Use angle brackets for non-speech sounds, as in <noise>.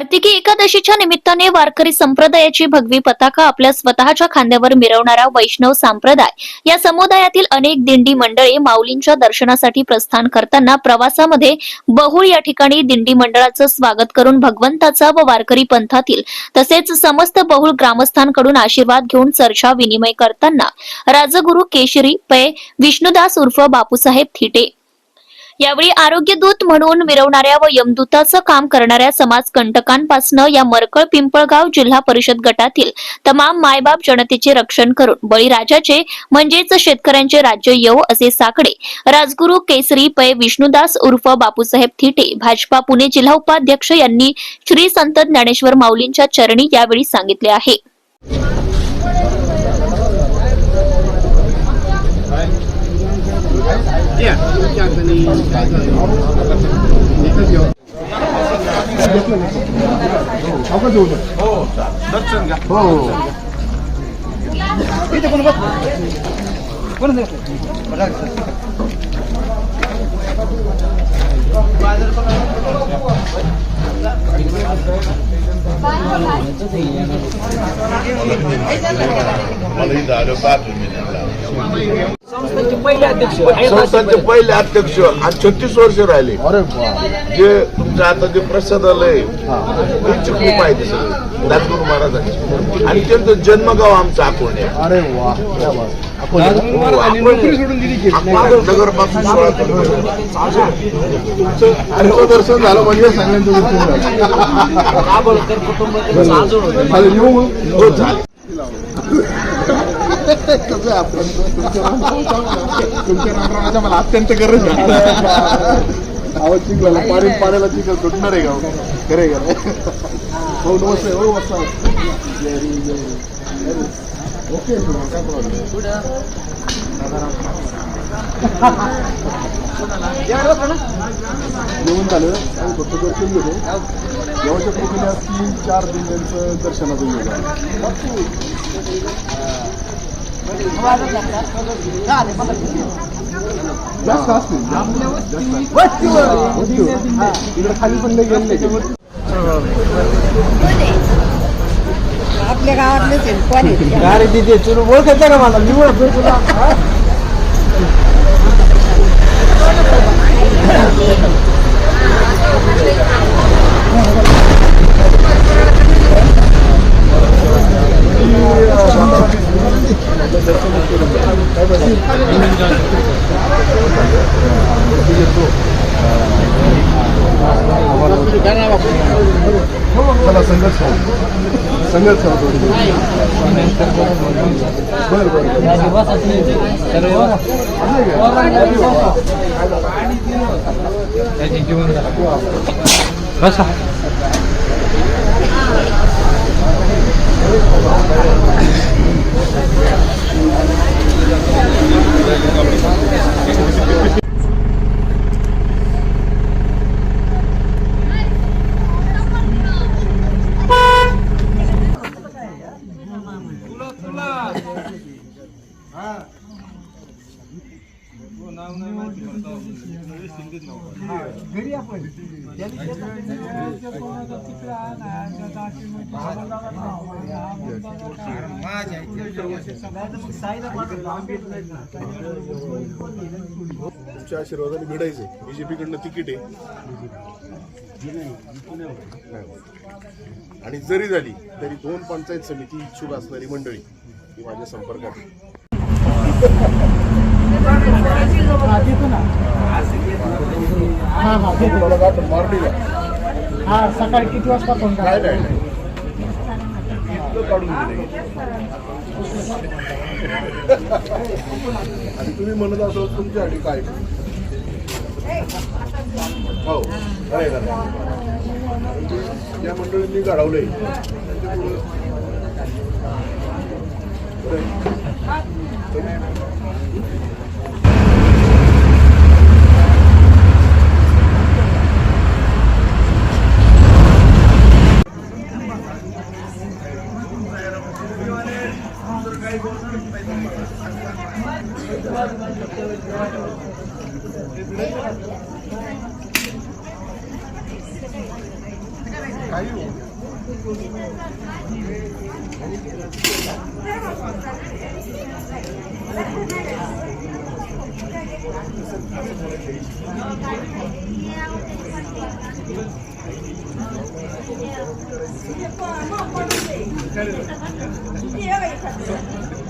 कार्तिकी एकादशीच्या निमित्ताने वारकरी संप्रदायाची भगवी पताका आपल्या स्वतःच्या खांद्यावर मिरवणारा वैष्णव संप्रदाय. या समुदायातील अनेक दिंडी मंडळे माऊलींच्या दर्शनासाठी प्रस्थान करताना प्रवासामध्ये बहुळ या ठिकाणी दिंडी मंडळाचं स्वागत करून भगवंताचा व वारकरी पंथातील तसेच समस्त बहुळ ग्रामस्थांकडून आशीर्वाद घेऊन चर्चा विनिमय करताना राजगुरू केशरी पै विष्णुदास उर्फ बापूसाहेब थिटे यावेळी आरोग्य दूत म्हणून मिरवणाऱ्या व यमदूताचं काम करणाऱ्या समाजकंटकांपासनं या मरकळ पिंपळगाव जिल्हा परिषद गटातील तमाम मायबाप जनतेचे रक्षण करून बळीराजाचे म्हणजेच शेतकऱ्यांचे राज्य येऊ असे साकडे. राजगुरू केसरी पै विष्णुदास उर्फ बापूसाहेब थिटे भाजपा पुणे जिल्हा उपाध्यक्ष यांनी श्री संत ज्ञानेश्वर माऊलींच्या चरणी यावेळी सांगितले आहे. Yeah, Japanese. Because you're. How good is it? Oh, that's it. Oh. 이제 보는 거. 보는 거. 맞아. والله إذا على بعض من الله संस्थेचे पहिले अध्यक्ष. संस्थांचे पहिले अध्यक्ष. आज छत्तीस वर्ष राहिले. अरे वा. जे तुमचं आता जे प्रसादालय त्यांची खूप आहे ते सगळे. राजगुरू महाराजांचे. आणि त्यांचं जन्मगाव आमचं अकोणे. अरे वा. क्या बात. आपण हो, नगरपासून सोळा किलोमीटर तुमचं दर्शन झालं म्हणजे सगळ्यांचं दर्शन झालं. काबळकर कुटुंब त्यांचं आजोळ होतं. चालेल येऊ मग. हो झाले कसं आहे आपण तुमच्या राम- तुमच्या रामरामाच्या मला अत्यंत गरज आहे. आवाज चिकला पाणी पाण्याला चिकल सुटणार आहे गाव खरे खरे हो नमस्ते हो जय जय. अरे, ओके काय प्रॉब्लेम जेवण झालं. आणि फक्त दर्शन घेतो. तीन चार दिवसांचं दर्शनाचं आहे. जास्त असतील इकडे खाली पण नाही गेले आपल्या गावातलेच आहे कोण आहे? अरे तिथे तुला ओळखायचं का मला मी ओळखतो तुला चला संघर्ष संघर्ष बर बर. Ah. तुमच्या आशीर्वादाने मिळायचे. बीजेपी कडनं तिकीट आहे. आणि जरी झाली तरी दोन पंचायत समिती इच्छुक असणारी मंडळी ही माझ्या संपर्कात आहे. <laughs> तुम्हाला गाठून मारलीला. हा सकाळी किती वाजता फोन करा. आणि तुम्ही म्हणत असाल तुमच्यासाठी काय हो. म्हणजे ज्या मंडळींनी घडवलंय त्यांच्या Yeah, I'm not one of these. Yeah, I'm not one of these.